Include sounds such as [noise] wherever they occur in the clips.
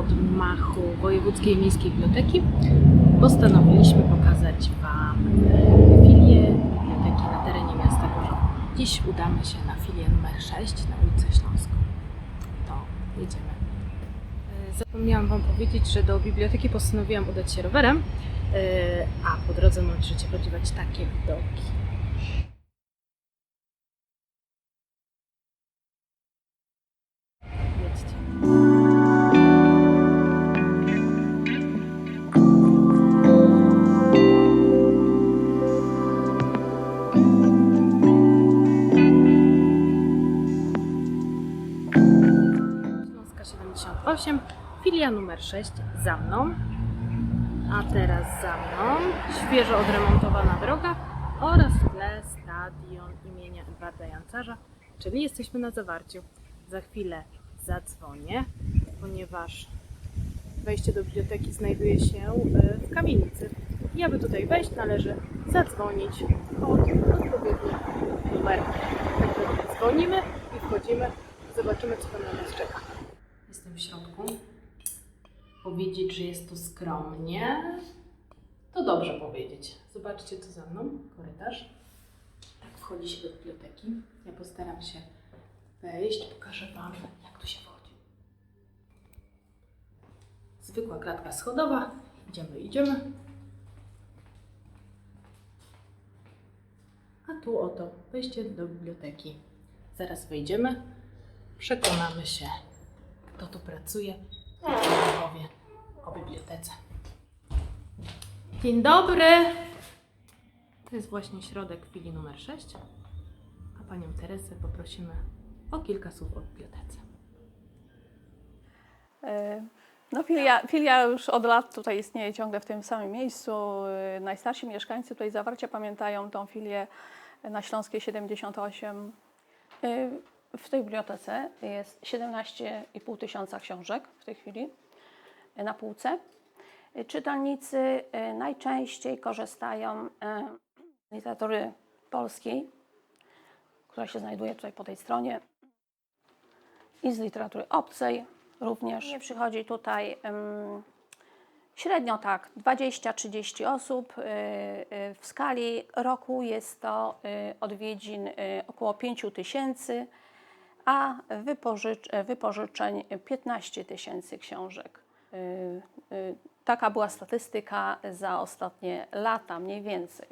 odmachu Wojewódzkiej Miejskiej Biblioteki postanowiliśmy pokazać Wam e, filię biblioteki na terenie miasta Gorzowa. Dziś udamy się na filię numer 6 na ulicę Śląską. To jedziemy. E, Zapomniałam Wam powiedzieć, że do biblioteki postanowiłam udać się rowerem, e, a po drodze możecie podziwiać takie widoki. 78, filia numer 6 za mną. A teraz za mną świeżo odremontowana droga oraz tle stadion imienia Edwarda Jancarza, czyli jesteśmy na zawarciu. Za chwilę zadzwonię, ponieważ wejście do biblioteki znajduje się e, w kamienicy. I aby tutaj wejść, należy zadzwonić od odpowiedni numer. Dzwonimy i wchodzimy. Zobaczymy, co tam na nas czeka. Jestem w środku. Powiedzieć, że jest tu skromnie, to dobrze powiedzieć. Zobaczcie, co za mną, korytarz. Tak wchodzi się do biblioteki. Ja postaram się wejść, pokażę Wam, jak tu się wchodzi. Zwykła klatka schodowa. Idziemy, idziemy. A tu oto wejście do biblioteki. Zaraz wejdziemy, przekonamy się, kto tu pracuje nam powie o bibliotece. Dzień dobry! To jest właśnie środek chwili numer 6, a panią Teresę poprosimy o kilka słów o bibliotece. E, No, filia, filia już od lat tutaj istnieje ciągle w tym samym miejscu. E, Najstarsi mieszkańcy tutaj zawarcia pamiętają tą filię na Śląskiej 78. E, W tej bibliotece jest 17,5 tysiąca książek w tej chwili na półce. E, Czytelnicy e, najczęściej korzystają e, z literatury polskiej, która się znajduje tutaj po tej stronie, i z literatury obcej również. Nie przychodzi tutaj średnio tak 20-30 osób. Y, W skali roku jest to odwiedzin około 5 tysięcy, a wypożycz, e, wypożyczeń 15 tysięcy książek. Y, y, Taka była statystyka za ostatnie lata, mniej więcej.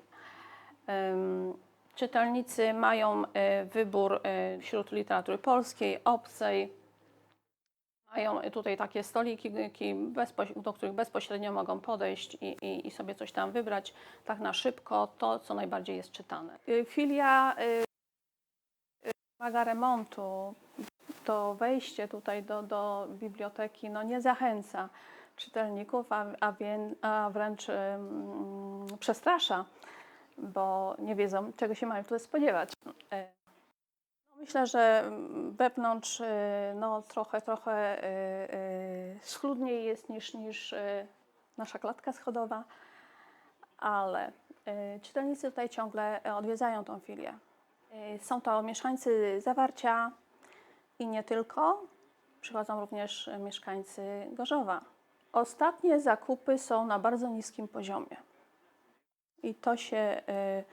Czytelnicy mają e, wybór wśród literatury polskiej, obcej. Mają tutaj takie stoliki, do których bezpośrednio mogą podejść i, i, i sobie coś tam wybrać, tak na szybko, to co najbardziej jest czytane. Y, Filia y, y, wymaga remontu. To wejście tutaj do, do biblioteki no, nie zachęca czytelników, a, a, wię, a wręcz ym, przestrasza bo nie wiedzą, czego się mają tutaj spodziewać. E, no Myślę, że wewnątrz e, no, trochę, trochę e, schludniej jest niż, niż nasza klatka schodowa, ale czytelnicy tutaj ciągle odwiedzają tą filię. Są to mieszkańcy Zawarcia i nie tylko. Przychodzą również e, mieszkańcy Gorzowa. Ostatnie zakupy są na bardzo niskim poziomie. I to się y,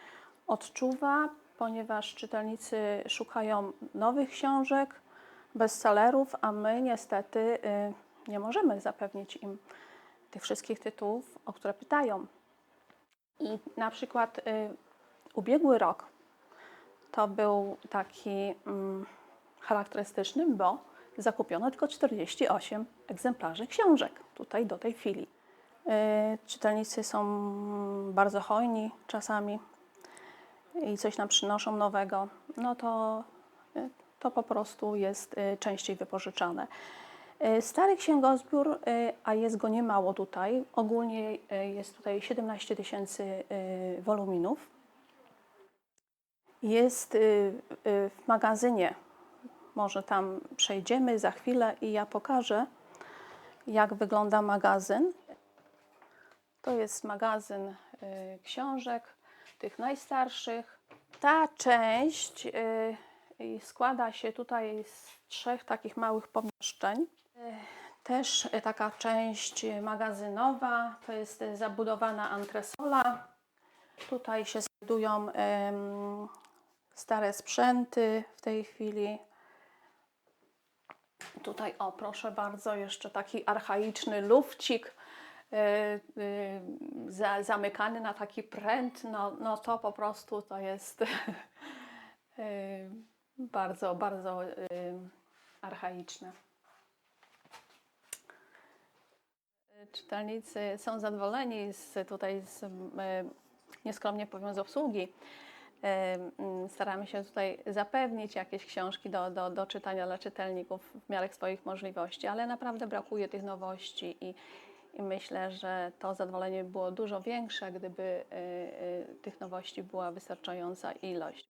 odczuwa, ponieważ czytelnicy szukają nowych książek, bestsellerów, a my niestety y, nie możemy zapewnić im tych wszystkich tytułów, o które pytają. I na przykład ubiegły rok to był taki mm, charakterystyczny, bo zakupiono tylko 48 egzemplarzy książek tutaj do tej chwili. Y, Czytelnicy są bardzo hojni czasami i coś nam przynoszą nowego, no to, y, to po prostu jest y, częściej wypożyczane. Stary księgozbiór, a jest go niemało tutaj, ogólnie jest tutaj 17 tysięcy woluminów. Jest w magazynie, może tam przejdziemy za chwilę i ja pokażę, jak wygląda magazyn. To jest magazyn y, książek, tych najstarszych. Ta część y, składa się tutaj z trzech takich małych pomieszczeń. Y, Też taka część magazynowa, to jest zabudowana antresola. Tutaj się znajdują stare sprzęty w tej chwili. Tutaj, o proszę bardzo, jeszcze taki archaiczny lufcik e, za, zamykany na taki pręt. No, no to po prostu to jest e, [laughs] bardzo, bardzo e, archaiczne. Czytelnicy są zadowoleni z, tutaj z, e, nieskromnie powiem, z obsługi. Staramy się tutaj zapewnić jakieś książki do, do, do czytania dla czytelników w miarę swoich możliwości, ale naprawdę brakuje tych nowości i, i myślę, że to zadowolenie by było dużo większe, gdyby e, e, tych nowości była wystarczająca ilość.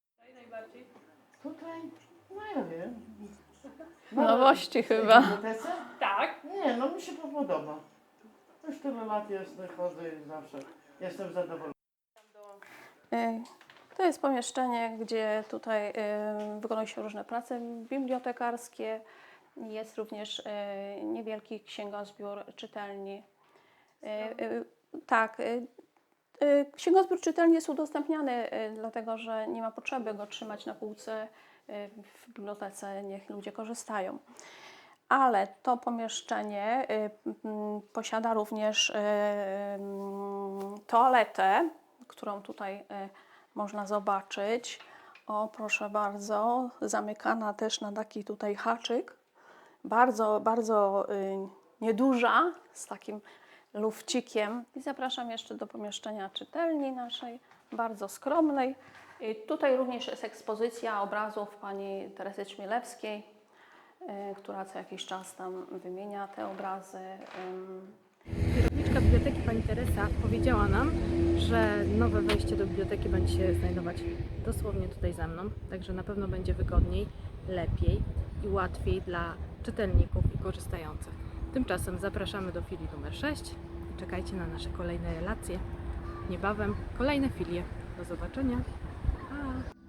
Tutaj? No ja wiem. Nowości W tej chyba. bibliotece? Tak. Nie, no mi się to podoba. Już tyle lat jest, chodzę i zawsze jestem zadowolony. Y, To jest pomieszczenie, gdzie tutaj y, wykonują się różne prace bibliotekarskie. Jest również y, niewielki księgozbiór czytelni. Y, Tak. Księgozbiór czytelni jest udostępniany, dlatego że nie ma potrzeby go trzymać na półce w bibliotece, niech ludzie korzystają. Ale to pomieszczenie mm, posiada również mm, toaletę, którą tutaj można zobaczyć. O, proszę bardzo, zamykana też na taki tutaj haczyk. Bardzo, bardzo y, nieduża, z takim lufcikiem. I zapraszam jeszcze do pomieszczenia czytelni naszej, bardzo skromnej. I tutaj również jest ekspozycja obrazów pani Teresy Ćmielewskiej, y, która co jakiś czas tam wymienia te obrazy. Kierowniczka biblioteki pani Teresa powiedziała nam, że nowe wejście do biblioteki będzie się znajdować dosłownie tutaj za mną, także na pewno będzie wygodniej, lepiej i łatwiej dla czytelników i korzystających. Tymczasem zapraszamy do filii numer 6 i czekajcie na nasze kolejne relacje. Niebawem kolejne filie. Do zobaczenia. Pa!